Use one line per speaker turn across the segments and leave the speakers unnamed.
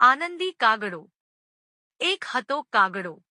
આનંદી કાગડો. એક હતો કાગડો.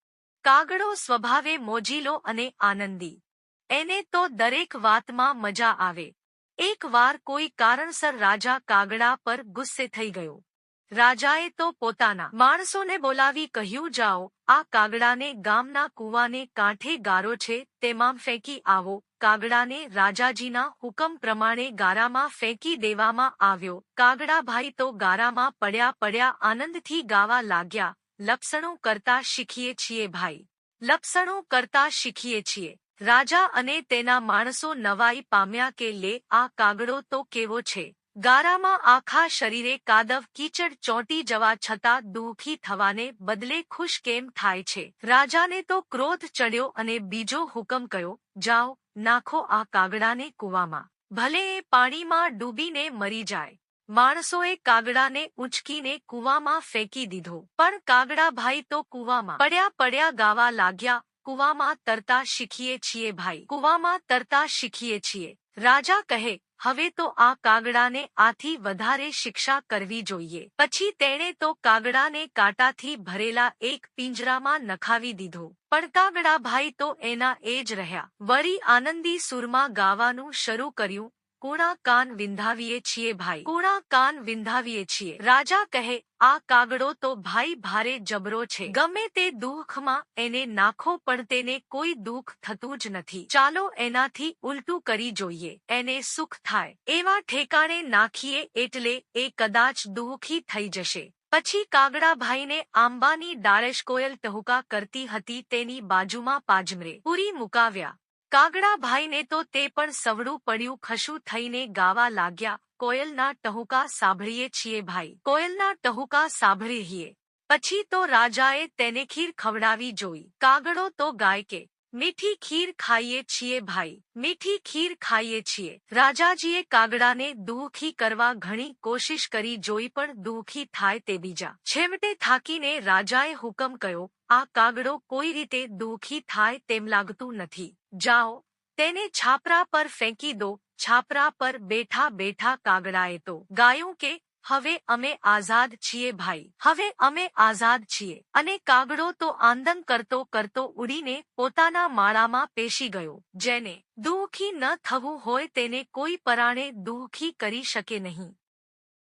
કાગડો સ્વભાવે મોજીલો અને આનંદી. એને તો દરેક વાતમાં મજા આવે. એકવાર કોઈ કારણસર રાજા કાગડા પર ગુસ્સે થઈ ગયો. રાજાએ તો પોતાના માણસોને બોલાવી કહ્યું, જાઓ, આ કાગડાને ગામના કૂવાને કાંઠે ગારો છે, તેમાં ફેંકી આવો. કાગડાને રાજાજીના હુકમ પ્રમાણે ગારામાં ફેંકી દેવામાં આવ્યો. કાગડાભાઈ તો ગારામાં પડ્યા પડ્યા આનંદથી ગાવા લાગ્યા. લપસણો કરતા શીખીએ છીએ ભાઈ. લપસણો કરતા શીખીએ છીએ. રાજા અને તેના માણસો નવાઈ પામ્યા કે લે, આ કાગડો તો કેવો છે? ગારામાં આખા શરીરે કાદવ કીચડ ચોંટી જવા છતાં દુઃખી થવાને બદલે ખુશ કેમ થાય છે? રાજાને તો ક્રોધ ચડ્યો અને બીજો હુકમ કયો, જાઓ, નાખો આ કાગડાને કૂવામાં. ભલે એ પાણીમાં ડૂબીને મરી જાય. માણસોએ કાગડાને ઉંચકીને કૂવામાં ફેંકી દીધો. પણ કાગડાભાઈ તો કૂવામાં. પડ્યા પડ્યા ગાવા લાગ્યા, કૂવામાં તરતા શીખીએ છીએ ભાઈ. કૂવામાં તરતા શીખીએ છીએ. રાજા કહે હવે તો આ કાગડાને આથી વધારે શિક્ષા કરવી જોઈએ. પછી તેણે તો કાગડાને કાંટાથી ભરેલા એક પિંજરામાં નખાવી દીધો. પણ કાગડાભાઈ તો એના એ જ રહ્યા. વળી આનંદી સુરમાં ગાવાનું શરૂ કર્યું. કુણા કાન વિંધાવીએ છીએ ભાઈ. કોણા કાન વિંધાવીએ છીએ. રાજા કહે, આ કાગડો તો ભાઈ ભારે જબરો છે. ગમે તે દુઃખમાં એને નાખો, પણ તેને કોઈ દુઃખ થતું જ નથી. ચાલો એનાથી ઉલટું કરી જોઈએ. એને સુખ થાય. એવા ઠેકાણે નાખીએ એટલે એ કદાચ દુઃખી થઈ જશે. પછી કાગડાભાઈને આંબાની ડાળેશ કોયલ ટહુકા કરતી હતી તેની બાજુમાં પાજમરે પૂરી મુકાવ્યા. કાગડાભાઈને તો તે પણ સવડું પડ્યું ખશું થઈને ગાવા લાગ્યા, કોયલના ટહુકા સાંભળીએ છીએ ભાઈ, કોયલના ટહુકા સાંભળીએ. પછી તો રાજાએ તેને ખીર ખવડાવી જોઈ, કાગડો તો ગાય કે મીઠી ખીર ખાઈએ છીએ ભાઈ, મીઠી ખીર ખાઈએ છીએ. રાજાજીએ કાગડાને દુઃખી કરવા ઘણી કોશિશ કરી, જોઈ પણ દુઃખી થાય તે બીજા છેવટે થાકીને રાજાએ હુકમ કયો આ કાગડો કોઈ રીતે દુઃખી થાય તેમ લાગતું નથી. જાઓ, તેને છાપરા પર ફેંકી દો, છાપરા પર બેઠા બેઠા કાગડાએ તો. ગાયું કે હવે અમે આઝાદ છીએ ભાઈ. હવે અમે આઝાદ છીએ. અને કાગડો તો આંદન કરતો કરતો ઉડીને પોતાના માળામાં પેશી ગયો. જેને દુઃખી ન થવું હોય તેને કોઈ પરાણે દુઃખી કરી શકે નહીં.